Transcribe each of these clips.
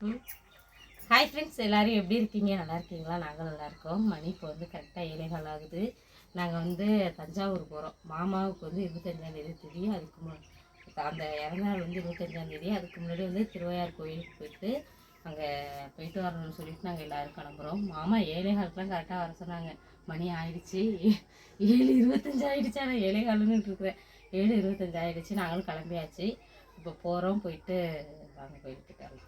Hi friends எல்லோரும் எப்படி இருக்கீங்க? நல்லா இருக்கீங்களா? நாங்கள் நல்லா இருக்கோம். மணி இப்போ வந்து கரெக்டாக ஏழைகள் ஆகுது. நாங்கள் வந்து தஞ்சாவூர் போகிறோம் மாமாவுக்கு வந்து இருபத்தஞ்சாந்தேதி தெரியும் அதுக்கு மு அந்த இறந்தாள் வந்து இருபத்தஞ்சாந்தேதி அதுக்கு முன்னாடி வந்து திருவையார் கோயிலுக்கு போயிட்டு அங்கே போயிட்டு வரணும்னு சொல்லிட்டு நாங்கள் எல்லோரும் கிளம்புறோம். மாமா ஏழைகளுக்கெலாம் கரெக்டாக வர சொன்னாங்க. மணி ஆயிடுச்சு. ஏழு இருபத்தஞ்சு ஆயிடுச்சு. ஆனால் ஏழைகாலுன்னு இருக்கிறேன் ஏழு இருபத்தஞ்சு ஆயிடுச்சு. நாங்களும் கிளம்பியாச்சு. இப்போ போகிறோம் போயிட்டு வாங்க கோயிலுக்கு கிளம்பி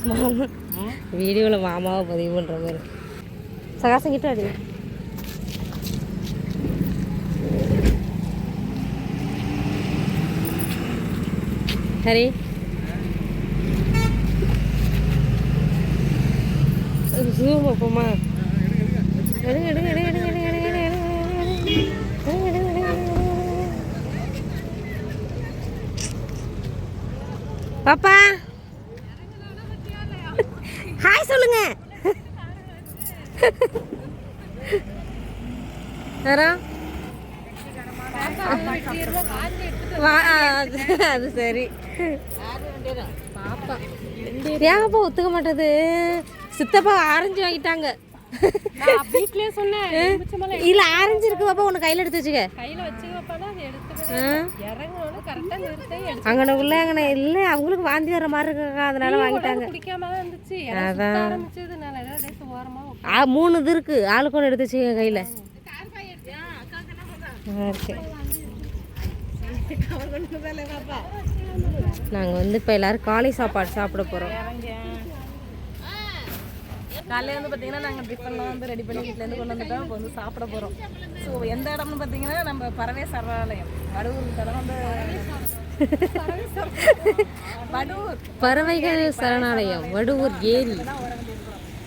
மாமா வீடியோவில் மாமாவை பதிவு பண்ணுற மாதிரி சகாசம் கிட்ட அடி ஹரி ஜூம் அப்போமா எடுங்க எடுங்க எடுங்க எடுங்க எடுங்க எடுங்க எடுங்க எடுங்க எடுங்க பாப்பா ஹாய் சொல்லுங்க. அது சரி. ஏன்ப்பா ஒத்துக்க மாட்டேது? சித்தப்பா ஆரஞ்சு வாங்கிட்டாங்க. வீட்லயே சொன்னேன் இல்ல ஆரஞ்சு இருக்கு பாப்பா உன்னை கையில எடுத்து வச்சுக்க. கையில வச்சுக்கப்பானா அங்கன உள்ள அங்கன இல்லை அவங்களுக்கு வாந்தி வர மாதிரி இருக்காங்க அதனால வாங்கிட்டாங்க. அதான். மூணு இது இருக்கு. ஆளு கொண்டு எடுத்து வச்சுக்க கையில். ஓகே. நாங்கள் வந்து இப்போ எல்லாரும் காலை சாப்பாடு சாப்பிட போகிறோம் காலையில வந்து பாத்தீங்கன்னா நாங்க டிஃபன்லாம் வந்து ரெடி பண்ணி வீட்ல இருந்து கொண்டு வந்துட்டோம். இப்போ வந்து சாப்பிட போறோம். ஸோ எந்த இடம்னு பாத்தீங்கன்னா நம்ம பறவை சரணாலயம் வடூர் தடம் வந்து வடூர் பறவைகள் சரணாலயம் வடுவூர் ஏரி.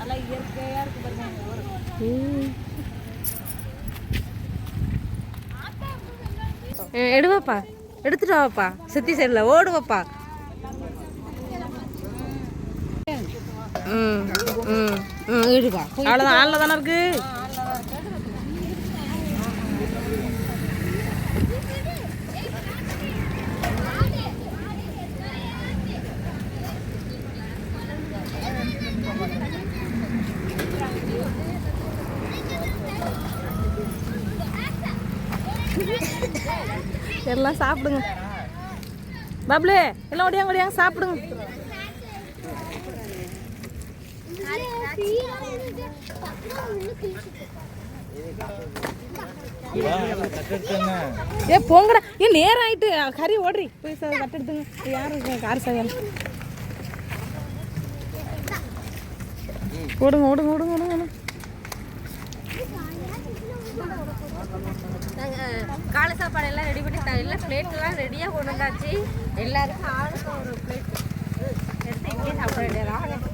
நல்லா இயற்கையா இருக்கு பாருங்க எடுவாப்பா. எடுத்துட்டு வாப்பா சுத்தி சைடில் ஓடுவாப்பா. ம். அவ்வளோதான் ஆளில் தானே இருக்கு? எல்லாம் சாப்பிடுங்க. பப்ளு எல்லாம் ஓடியாங்க ஓடியாங்க சாப்பிடுங்க. ஏ போங்கடா. ஏ நேரம் ஆயிட்டு கறி ஓடுறி. போய் சார் கட்டு எடுத்துங்க. யாரும் கார் சார்? ஓடுங்க ஓடுங்க ஓடுங்க ஓடுங்க நாங்கள் காலை சாப்பாடு எல்லாம் ரெடி பண்ணி த- எல்லாம் பிளேட்லாம் ரெடியாக கொண்டு வந்தாச்சு. எல்லாருக்கும் ஆளுக்கும் ஒரு பிளேட் எடுத்து இங்கேயே சாப்பிட வேண்டியதான்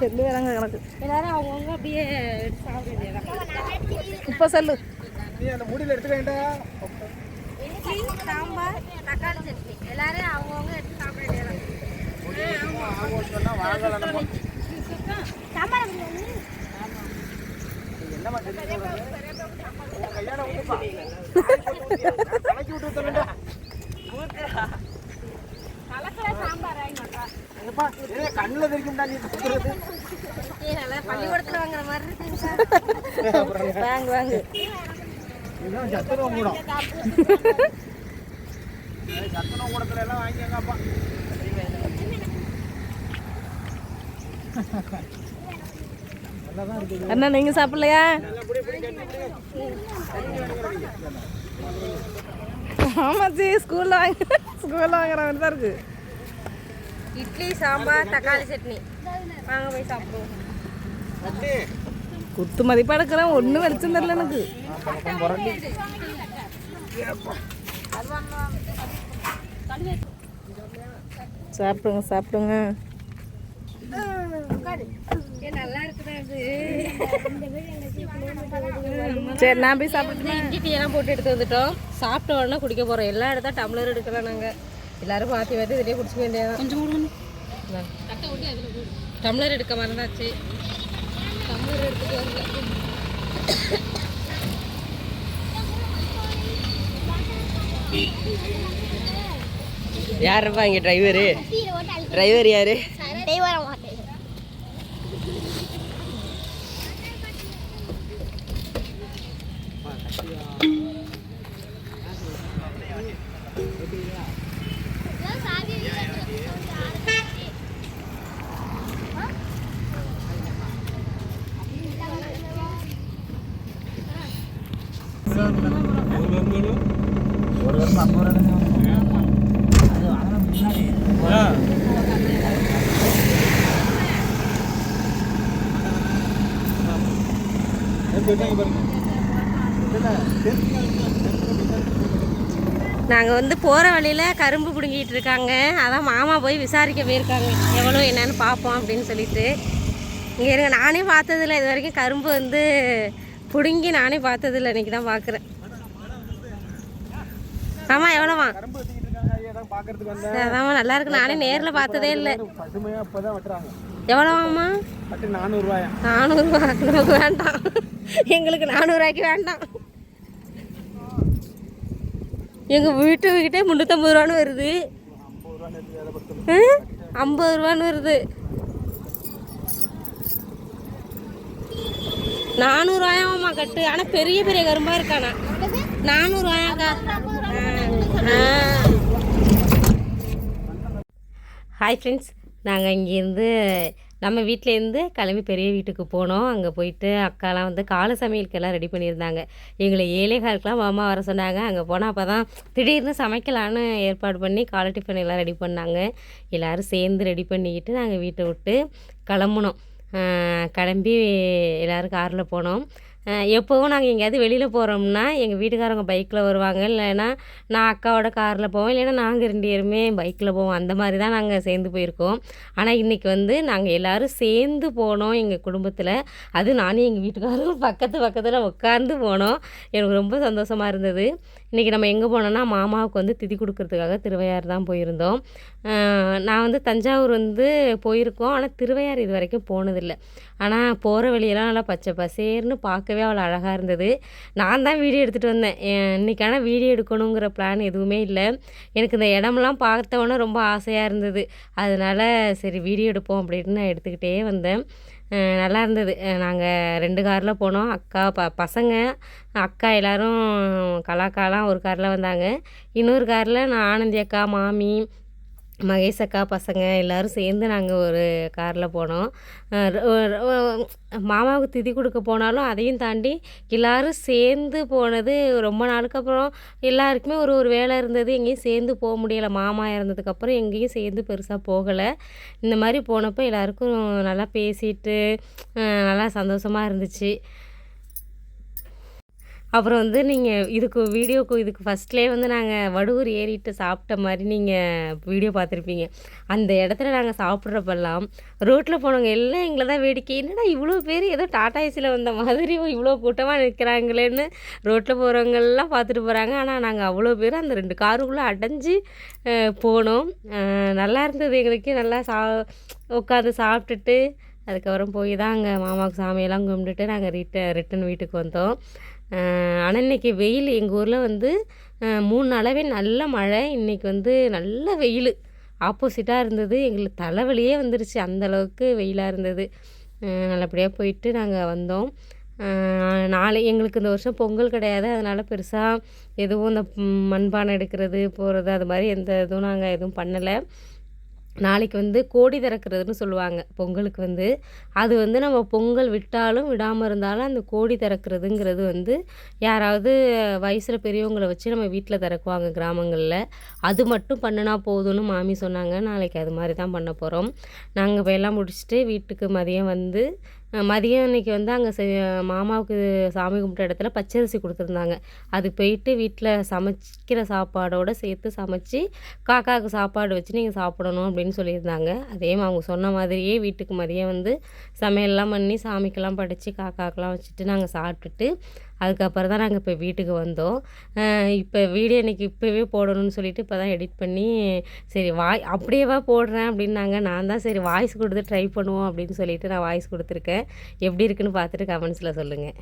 செல்லு வேறாங்க கணக்கு எல்லாரும் அவங்கவுங்க அப்படியே எடுத்து சாப்பிட இப்போ செல்லு நீ அந்த முடியில் எடுத்துக்கிட்டா இட்லி சாம்பார் தக்காளி சட்னி எல்லாரும் அவங்கவுங்க எடுத்து சாப்பிட வேண்டியதான் என்னமா கண்ணுல தெரிக்கும்டா நீ ஊத்துறது. வாங்குற மாதிரி இருக்குங்க வாங்க வாங்க சத்துணவு கூடம் சத்துணவு கூடத்துல எல்லாம் வாங்கிக்கங்கப்பா அண்ணா நீங்க சாப்பிடலையா? ஆமா ஜி ஸ்கூல்ல வாங்க ஸ்கூல்ல வாங்குற மாதிரி தான் இருக்கு. இட்லி சாம்பார் தக்காளி சட்னி. வாங்க போய் சாப்பிடுவோம். குத்து மதிப்பா எடுக்கிறேன் ஒன்றும் வெளிச்சம் தெரியல எனக்கு. சாப்பிடுங்க சாப்பிடுங்க. இருக்குது சரி நான் போய் சாப்பிடுறேன் இஞ்சி டீ எல்லாம் போட்டு எடுத்து வந்துட்டோம். சாப்பிட்ட உடனே குடிக்க போகிறோம் எல்லாம் எடுத்தா டம்ளர் எடுக்கலாம் நாங்கள் எல்லாரும் மாற்றி மாற்றி இதிலே குடிச்சிக்க வேண்டியதான் கொஞ்சம் டம்ளர் எடுக்க மறந்தாச்சு. டம்ளர் எடுத்துட்டு வரல. யாருப்பா இங்கே டிரைவரு டிரைவர் யாரு? I don't want it. நாங்கள் வந்து போகிற வழியில் கரும்பு பிடுங்கிட்டு இருக்காங்க. அதான் மாமா போய் விசாரிக்க போயிருக்காங்க. எவ்வளோ என்னன்னு பார்ப்போம் அப்படின்னு சொல்லிட்டு. இங்கே இருங்க நானே பார்த்ததில்ல. இது வரைக்கும் கரும்பு வந்து பிடுங்கி நானே பார்த்ததில்ல. இன்றைக்கி தான் பார்க்குறேன் ஆமாம் எவ்வளோவா? பார்க்கறதுக்கு வந்தேன். அதாம்மா நல்லா இருக்கு. நானே நேரில் பார்த்ததே இல்லை. பசுமையா இப்பதான் வெட்டுறாங்க. எவ்வளோவாம்மா? பட்டு நானூறுரூவாயா நானூறுரூவா நமக்கு வேண்டாம். எங்களுக்கு நானூறுரூவாய்க்கு வேண்டாம். எங்கள் வீட்டுக்கிட்டே முந்நூற்றம்பது ரூபான்னு வருது? ஐம்பது ரூபான்னு வருது. நானூறுவாயாம்மா கட்டு. ஆனால் பெரிய பெரிய கரும்பா இருக்கானா? நானூறுவாயாக்கா. ஹாய் ஃப்ரெண்ட்ஸ் நாங்கள் இங்கேருந்து நம்ம வீட்டிலேருந்து கிளம்பி பெரிய வீட்டுக்கு போனோம். அங்கே போயிட்டு அக்காலாம் வந்து காலை சமையலுக்கெல்லாம் ரெடி பண்ணியிருந்தாங்க. எங்களை ஏழைகாலுக்கெலாம் மாமா வர சொன்னாங்க. அங்கே போனால் அப்போ தான் திடீர்னு சமைக்கலான்னு ஏற்பாடு பண்ணி காலை டிஃபன் எல்லாம் ரெடி பண்ணாங்க. எல்லோரும் சேர்ந்து ரெடி பண்ணிக்கிட்டு நாங்கள் வீட்டை விட்டு கிளம்புனோம். கிளம்பி எல்லோரும் காரில் போனோம். எப்போவும் நாங்கள் எங்கேயாவது வெளியில் போகிறோம்னா எங்கள் வீட்டுக்காரங்க பைக்கில் வருவாங்க. இல்லைன்னா நான் அக்காவோட காரில் போவோம். இல்லைன்னா நாங்கள் ரெண்டு பேருமே பைக்கில் போவோம். அந்த மாதிரி தான் நாங்கள் சேர்ந்து போயிருக்கோம். ஆனால் இன்றைக்கி வந்து நாங்கள் எல்லோரும் சேர்ந்து போனோம் எங்கள் குடும்பத்தில். அது நானும் எங்கள் வீட்டுக்காரரும் பக்கத்து பக்கத்தில் உட்காந்து போனோம். எனக்கு ரொம்ப சந்தோஷமாக இருந்தது. இன்றைக்கி நம்ம எங்கே போனோன்னா மாமாவுக்கு வந்து திதி கொடுக்கறதுக்காக திருவையாறு தான் போயிருந்தோம். நான் வந்து தஞ்சாவூர் வந்து போயிருக்கோம். ஆனால் திருவையாறு இது வரைக்கும் போனதில்லை. ஆனால் போகிற வழியெல்லாம் நல்லா பச்சை பசேர்னு பார்க்கவே அவ்வளோ அழகாக இருந்தது. நான் தான் வீடியோ எடுத்துகிட்டு வந்தேன். இன்றைக்கான இன்னைக்கு ஆனால் வீடியோ எடுக்கணுங்கிற பிளான் எதுவுமே இல்லை. எனக்கு இந்த இடமெல்லாம் பார்த்தவொன்னே ரொம்ப ஆசையாக இருந்தது. அதனால சரி வீடியோ எடுப்போம் அப்படின்னு நான் எடுத்துக்கிட்டே வந்தேன். நல்லா இருந்தது. நாங்கள் ரெண்டு காரில் போனோம். அக்கா ப பசங்க அக்கா எல்லோரும் கலாக்காலாம் ஒரு காரில் வந்தாங்க. இன்னொரு காரில் நான் ஆனந்தி அக்கா மாமி மகேஷ் அக்கா பசங்க எல்லாரும் சேர்ந்து நாங்கள் ஒரு காரில் போனோம். மாமாவுக்கு திதி கொடுக்க போனாலும் அதையும் தாண்டி எல்லாரும் சேர்ந்து போனது ரொம்ப நாளுக்கு அப்புறம் எல்லாருக்குமே ஒரு ஒரு வேலை இருந்தது. எங்கேயும் சேர்ந்து போக முடியலை. மாமா இறந்ததுக்கப்புறம் எங்கேயும் சேர்ந்து பெருசாக போகலை. இந்த மாதிரி போனப்போ எல்லாருக்கும் நல்லா பேசிட்டு நல்லா சந்தோஷமாக இருந்துச்சு. அப்புறம் வந்து நீங்கள் இதுக்கு வீடியோக்கு இதுக்கு ஃபஸ்ட்லேயே வந்து நாங்கள் வடுவூர் ஏறிட்டு சாப்பிட்ட மாதிரி நீங்கள் வீடியோ பார்த்துருப்பீங்க. அந்த இடத்துல நாங்கள் சாப்பிட்றப்பெல்லாம் ரோட்டில் போனவங்க எல்லாம் எங்களை தான் வேடிக்கை என்னடா இவ்வளோ பேர்? ஏதோ டாடா ஏசியில் வந்த மாதிரி இவ்வளோ கூட்டமாக நிற்கிறாங்களேன்னு ரோட்டில் போகிறவங்கெல்லாம் பார்த்துட்டு போகிறாங்க ஆனால் நாங்கள் அவ்வளோ பேர் அந்த ரெண்டு காருக்குள்ளே அடைஞ்சு போனோம். நல்லா இருந்தது எங்களுக்கு. நல்லா சா உட்காந்து சாப்பிட்டுட்டு அதுக்கப்புறம் போய் தான் அங்கே மாமாவுக்கு சாமியெல்லாம் கும்பிட்டுட்டு நாங்கள் ரிட்ட ரிட்டன் வீட்டுக்கு வந்தோம். ஆனால் இன்னைக்கு வெயில் எங்கள் ஊரில் வந்து மூணு நாளாகவே நல்ல மழை. இன்றைக்கி வந்து நல்ல வெயில். ஆப்போசிட்டாக இருந்தது. எங்களுக்கு தலைவலியே வந்துருச்சு. அந்தளவுக்கு வெயிலாக இருந்தது. நல்லபடியாக போயிட்டு நாங்கள் வந்தோம். நாளை எங்களுக்கு இந்த வருஷம் பொங்கல் கிடையாது. அதனால் பெருசாக எதுவும் இந்த மண்பானை எடுக்கிறது போகிறது அது மாதிரி எந்த இதுவும் நாங்கள் எதுவும் பண்ணலை. நாளைக்கு வந்து கோடி திறக்கிறதுன்னு சொல்லுவாங்க பொங்கலுக்கு வந்து. அது வந்து நம்ம பொங்கல் விட்டாலும் விடாமல் இருந்தாலும் அந்த கோடி திறக்கிறதுங்கிறது வந்து யாராவது வயசில் பெரியவங்களை வச்சு நம்ம வீட்டில் திறக்குவாங்க கிராமங்களில். அது மட்டும் பண்ணினா போதும்னு மாமி சொன்னாங்க. நாளைக்கு அது மாதிரி தான் பண்ண போகிறோம் நாங்கள் இப்போ எல்லாம் முடிச்சுட்டு வீட்டுக்கு மதியம் வந்து மதியம் அன்னைக்கு வந்து அங்கே மாமாவுக்கு சாமி கும்பிட்ட இடத்துல பச்சரிசி கொடுத்துருந்தாங்க. அது போயிட்டு வீட்டில் சமைக்கிற சாப்பாடோடு சேர்த்து சமைச்சு காக்காவுக்கு சாப்பாடு வச்சு நீங்கள் சாப்பிடணும் அப்படின்னு சொல்லியிருந்தாங்க. அதே அவங்க சொன்ன மாதிரியே வீட்டுக்கு மதியம் வந்து சமையல்லாம் பண்ணி சாமிக்கெல்லாம் படைச்சி காக்காக்கெல்லாம் வச்சுட்டு நாங்கள் சாப்பிட்டுட்டு அதுக்கப்புறம் தான் நாங்கள் இப்போ வீட்டுக்கு வந்தோம். இப்போ வீடியோ இன்னைக்கு இப்போவே போடணும்னு சொல்லிட்டு இப்போ தான் எடிட் பண்ணி சரி வாய் அப்படியேவா போடுறேன் அப்படின்னாங்க. நான் தான் சரி வாய்ஸ் கொடுத்து ட்ரை பண்ணுவோம் அப்படின்னு சொல்லிட்டு நான் வாய்ஸ் கொடுத்துருக்கேன். எப்படி இருக்குன்னு பார்த்துட்டு கமெண்ட்ஸில் சொல்லுங்கள்